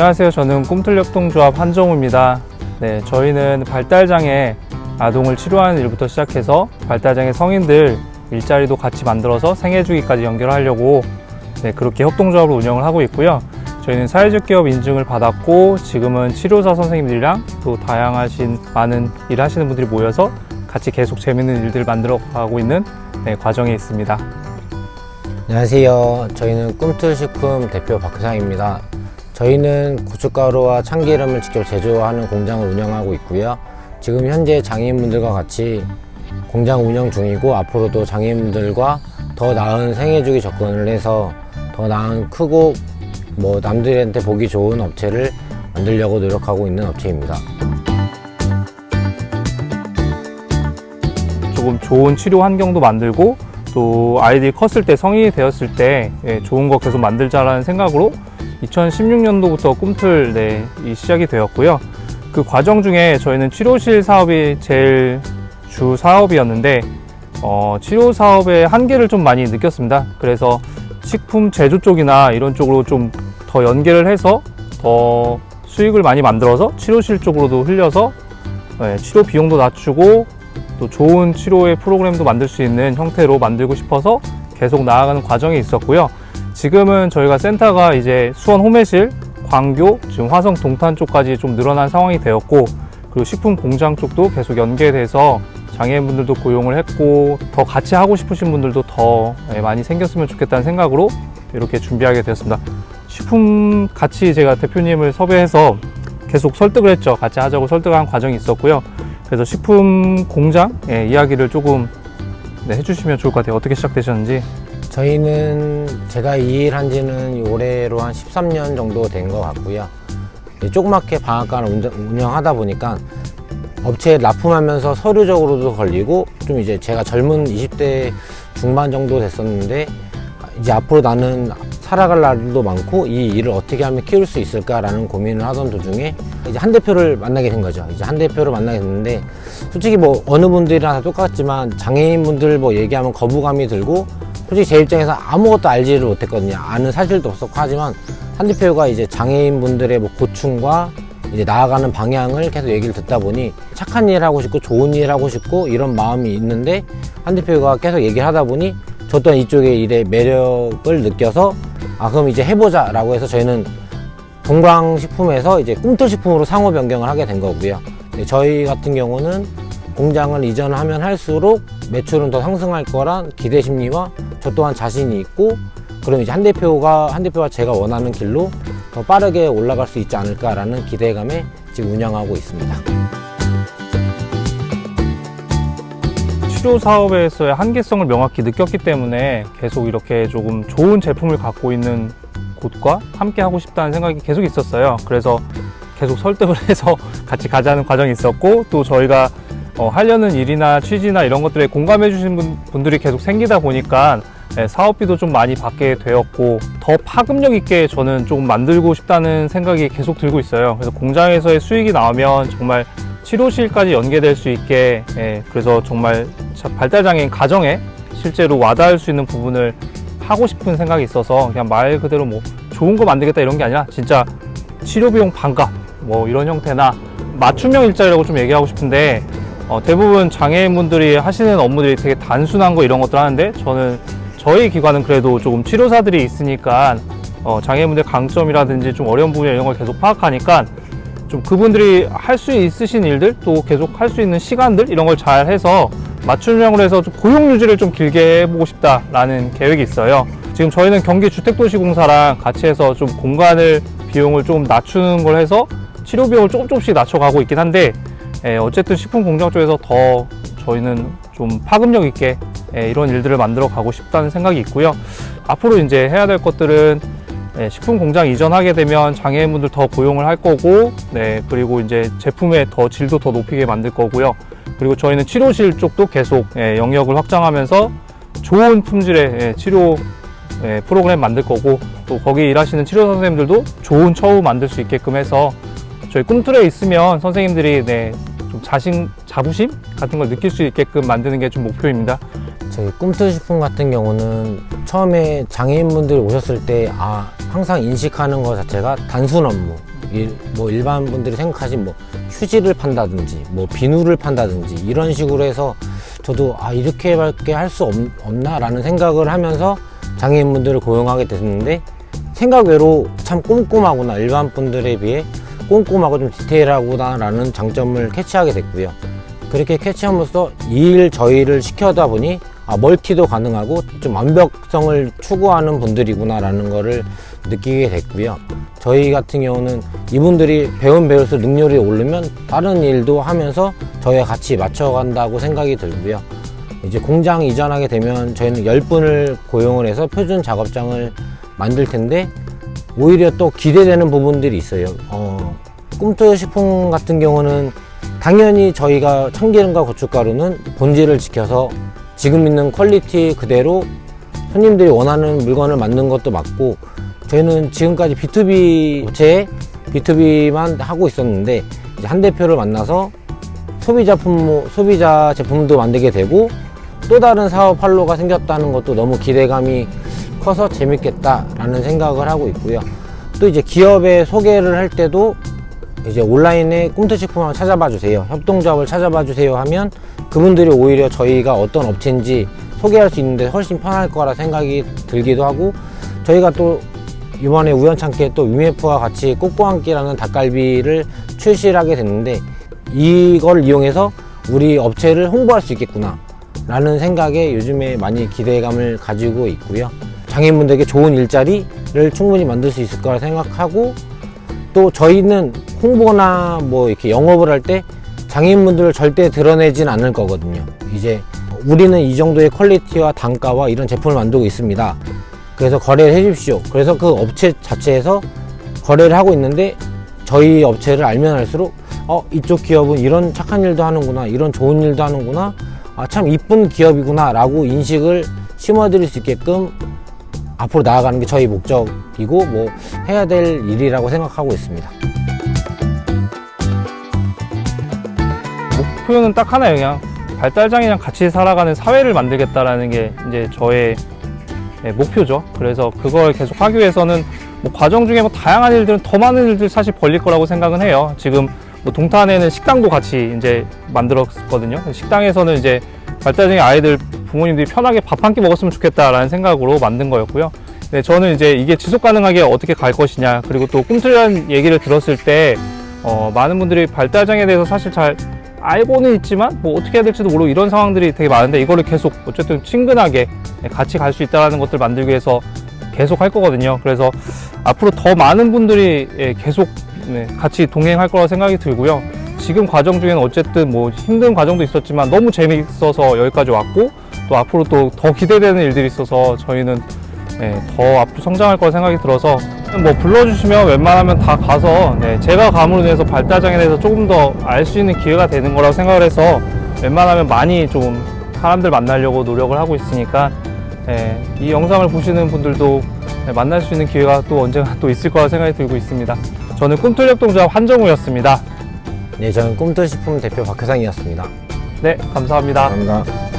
안녕하세요. 저는 꿈틀협동조합 한정우입니다. 네, 저희는 발달장애 아동을 치료하는 일부터 시작해서 발달장애 성인들 일자리도 같이 만들어서 생애주기까지 연결하려고 네, 그렇게 협동조합으로 운영을 하고 있고요. 저희는 사회적 기업 인증을 받았고 지금은 치료사 선생님들이랑 또 다양하신 많은 일 하시는 분들이 모여서 같이 계속 재밌는 일들을 만들어 가고 있는 네, 과정에 있습니다. 안녕하세요. 저희는 꿈틀식품 대표 박회상입니다. 저희는 고춧가루와 참기름을 직접 제조하는 공장을 운영하고 있고요. 지금 현재 장애인분들과 같이 공장 운영 중이고 앞으로도 장애인분들과 더 나은 생애주기 접근을 해서 더 나은 크고 뭐 남들한테 보기 좋은 업체를 만들려고 노력하고 있는 업체입니다. 조금 좋은 치료 환경도 만들고 또 아이들이 컸을 때 성인이 되었을 때 예, 좋은 거 계속 만들자라는 생각으로 2016년도부터 꿈틀 네, 이 시작이 되었고요. 그 과정 중에 저희는 치료실 사업이 제일 주 사업이었는데 어, 치료 사업의 한계를 좀 많이 느꼈습니다. 그래서 식품 제조 쪽이나 이런 쪽으로 좀 더 연계를 해서 더 수익을 많이 만들어서 치료실 쪽으로도 흘려서 예, 치료 비용도 낮추고 또 좋은 치료의 프로그램도 만들 수 있는 형태로 만들고 싶어서 계속 나아가는 과정이 있었고요. 지금은 저희가 센터가 이제 수원 호매실, 광교, 지금 화성 동탄 쪽까지 좀 늘어난 상황이 되었고, 그리고 식품 공장 쪽도 계속 연계돼서 장애인분들도 고용을 했고, 더 같이 하고 싶으신 분들도 더 예, 많이 생겼으면 좋겠다는 생각으로 이렇게 준비하게 되었습니다. 식품 같이 제가 대표님을 섭외해서 계속 설득을 했죠. 같이 하자고 설득한 과정이 있었고요. 그래서 식품 공장 예, 이야기를 조금 네, 해주시면 좋을 것 같아요. 어떻게 시작되셨는지. 저희는 제가 이 일 한 지는 올해로 한 13년 정도 된 것 같고요. 조그맣게 방앗간을 운영하다 보니까 업체에 납품하면서 서류적으로도 걸리고 좀 이제 제가 젊은 20대 중반 정도 됐었는데 이제 앞으로 나는 살아갈 날도 많고 이 일을 어떻게 하면 키울 수 있을까라는 고민을 하던 도중에 이제 한 대표를 만나게 된 거죠. 이제 한 대표를 만나게 됐는데 솔직히 뭐 어느 분들이랑 다 똑같지만 장애인 분들 뭐 얘기하면 거부감이 들고 솔직히 제 입장에서 아무것도 알지를 못했거든요. 아는 사실도 없었고 하지만 한 대표가 이제 장애인 분들의 뭐 고충과 이제 나아가는 방향을 계속 얘기를 듣다 보니 착한 일 하고 싶고 좋은 일 하고 싶고 이런 마음이 있는데 한 대표가 계속 얘기를 하다 보니 저 또한 이쪽의 일의 매력을 느껴서 아 그럼 이제 해보자 라고 해서 저희는 동광식품에서 이제 꿈틀식품으로 상호 변경을 하게 된 거고요. 네, 저희 같은 경우는 공장을 이전하면 할수록 매출은 더 상승할 거란 기대 심리와 저 또한 자신이 있고 그럼 이제 한 대표가 한 대표가 제가 원하는 길로 더 빠르게 올라갈 수 있지 않을까라는 기대감에 지금 운영하고 있습니다. 치료 사업에서의 한계성을 명확히 느꼈기 때문에 계속 이렇게 조금 좋은 제품을 갖고 있는 곳과 함께 하고 싶다는 생각이 계속 있었어요. 그래서 계속 설득을 해서 같이 가자는 과정이 있었고 또 저희가 어, 하려는 일이나 취지나 이런 것들에 공감해 주신 분, 분들이 계속 생기다 보니까 예, 사업비도 좀 많이 받게 되었고 더 파급력 있게 저는 조금 만들고 싶다는 생각이 계속 들고 있어요. 그래서 공장에서의 수익이 나오면 정말 치료실까지 연계될 수 있게 예, 그래서 정말 자- 발달장애인 가정에 실제로 와닿을 수 있는 부분을 하고 싶은 생각이 있어서 그냥 말 그대로 뭐 좋은 거 만들겠다 이런 게 아니라 진짜 치료 비용 반값 뭐 이런 형태나 맞춤형 일자리라고 좀 얘기하고 싶은데 어, 대부분 장애인분들이 하시는 업무들이 되게 단순한 거 이런 것들 하는데 저는 저희 기관은 그래도 조금 치료사들이 있으니까 어, 장애인분들 강점이라든지 좀 어려운 부분 이런 걸 계속 파악하니까 좀 그분들이 할 수 있으신 일들 또 계속 할 수 있는 시간들 이런 걸 잘 해서 맞춤형으로 해서 좀 고용 유지를 좀 길게 해보고 싶다라는 계획이 있어요. 지금 저희는 경기 주택도시공사랑 같이 해서 좀 공간을 비용을 조금 낮추는 걸 해서 치료 비용을 조금 조금씩 낮춰가고 있긴 한데 예, 어쨌든 식품 공장 쪽에서 더 저희는 좀 파급력 있게 예, 이런 일들을 만들어 가고 싶다는 생각이 있고요. 앞으로 이제 해야 될 것들은 네, 식품 공장 이전하게 되면 장애인분들 더 고용을 할 거고, 네, 그리고 이제 제품의 더 질도 더 높이게 만들 거고요. 그리고 저희는 치료실 쪽도 계속 예, 영역을 확장하면서 좋은 품질의 예, 치료 예, 프로그램 만들 거고, 또 거기 일하시는 치료 선생님들도 좋은 처우 만들 수 있게끔 해서 저희 꿈틀에 있으면 선생님들이 네, 좀 자신, 자부심 같은 걸 느낄 수 있게끔 만드는 게 좀 목표입니다. 저희 꿈틀식품 같은 경우는 처음에 장애인분들이 오셨을 때 아, 항상 인식하는 것 자체가 단순 업무. 일, 뭐 일반 분들이 생각하신 뭐 휴지를 판다든지 뭐 비누를 판다든지 이런 식으로 해서 저도 아 이렇게밖에 할 수 없나라는 생각을 하면서 장애인분들을 고용하게 됐는데 생각 외로 참 꼼꼼하구나 일반 분들에 비해 꼼꼼하고 좀 디테일하구나라는 장점을 캐치하게 됐고요. 그렇게 캐치함으로써 이일 저희를 시켜다 보니 아, 멀티도 가능하고 좀 완벽성을 추구하는 분들이구나라는 거를 느끼게 됐고요. 저희 같은 경우는 이분들이 배운 배울수록 능률이 오르면 다른 일도 하면서 저희와 같이 맞춰간다고 생각이 들고요. 이제 공장 이전하게 되면 저희는 10분을 고용을 해서 표준 작업장을 만들 텐데 오히려 또 기대되는 부분들이 있어요. 어, 꿈틀 식품 같은 경우는 당연히 저희가 참기름과 고춧가루는 본질을 지켜서 지금 있는 퀄리티 그대로 손님들이 원하는 물건을 만든 것도 맞고 저희는 지금까지 B2B 업체에 B2B만 하고 있었는데 한 대표를 만나서 소비자 품 소비자 제품도 만들게 되고 또 다른 사업 활로가 생겼다는 것도 너무 기대감이 커서 재밌겠다라는 생각을 하고 있고요. 또 이제 기업의 소개를 할 때도 이제 온라인에 꿈틀식품을 찾아봐 주세요. 협동조합을 찾아봐 주세요 하면 그분들이 오히려 저희가 어떤 업체인지 소개할 수 있는데 훨씬 편할 거라 생각이 들기도 하고 저희가 또 이번에 우연찮게 또 UMF와 같이 꼬꼬한끼라는 닭갈비를 출시를 하게 됐는데 이걸 이용해서 우리 업체를 홍보할 수 있겠구나 라는 생각에 요즘에 많이 기대감을 가지고 있고요 장애인분들에게 좋은 일자리를 충분히 만들 수 있을 거라 생각하고 또 저희는 홍보나 뭐 이렇게 영업을 할 때 장애인분들을 절대 드러내진 않을 거거든요. 이제 우리는 이 정도의 퀄리티와 단가와 이런 제품을 만들고 있습니다. 그래서 거래를 해 주십시오. 그래서 그 업체 자체에서 거래를 하고 있는데 저희 업체를 알면 알수록 어 이쪽 기업은 이런 착한 일도 하는구나 이런 좋은 일도 하는구나 아 참 이쁜 기업이구나 라고 인식을 심어드릴 수 있게끔 앞으로 나아가는 게 저희 목적이고 뭐 해야 될 일이라고 생각하고 있습니다. 목표는 딱 하나예요. 그냥 발달장애랑 같이 살아가는 사회를 만들겠다라는 게 이제 저의 예, 목표죠. 그래서 그걸 계속 하기 위해서는 뭐 과정 중에 뭐 다양한 일들은 더 많은 일들 사실 벌릴 거라고 생각은 해요. 지금 뭐 동탄에는 식당도 같이 이제 만들었거든요. 식당에서는 이제 발달장애 아이들 부모님들이 편하게 밥 한 끼 먹었으면 좋겠다라는 생각으로 만든 거였고요. 네, 저는 이제 이게 지속 가능하게 어떻게 갈 것이냐 그리고 또 꿈틀이라는 얘기를 들었을 때 어, 많은 분들이 발달장애에 대해서 사실 잘 알고는 있지만 뭐 어떻게 해야 될지도 모르고 이런 상황들이 되게 많은데 이거를 계속 어쨌든 친근하게 같이 갈 수 있다는 것들 만들기 위해서 계속 할 거거든요. 그래서 앞으로 더 많은 분들이 예, 계속 네, 같이 동행할 거라 생각이 들고요. 지금 과정 중에는 어쨌든 뭐 힘든 과정도 있었지만 너무 재미있어서 여기까지 왔고 또 앞으로 또 더 기대되는 일들이 있어서 저희는 네, 더 앞으로 성장할 거라 생각이 들어서 뭐 불러주시면 웬만하면 다 가서 네, 제가 감으로 인해서 발달장애에 대해서 조금 더 알 수 있는 기회가 되는 거라고 생각을 해서 웬만하면 많이 좀 사람들 만나려고 노력을 하고 있으니까 네, 이 영상을 보시는 분들도 네, 만날 수 있는 기회가 또 언젠가 또 있을 거라 생각이 들고 있습니다. 저는 꿈틀협동조합 한정우였습니다. 네, 저는 꿈틀식품 대표 박효상이었습니다. 네, 감사합니다. 감사합니다.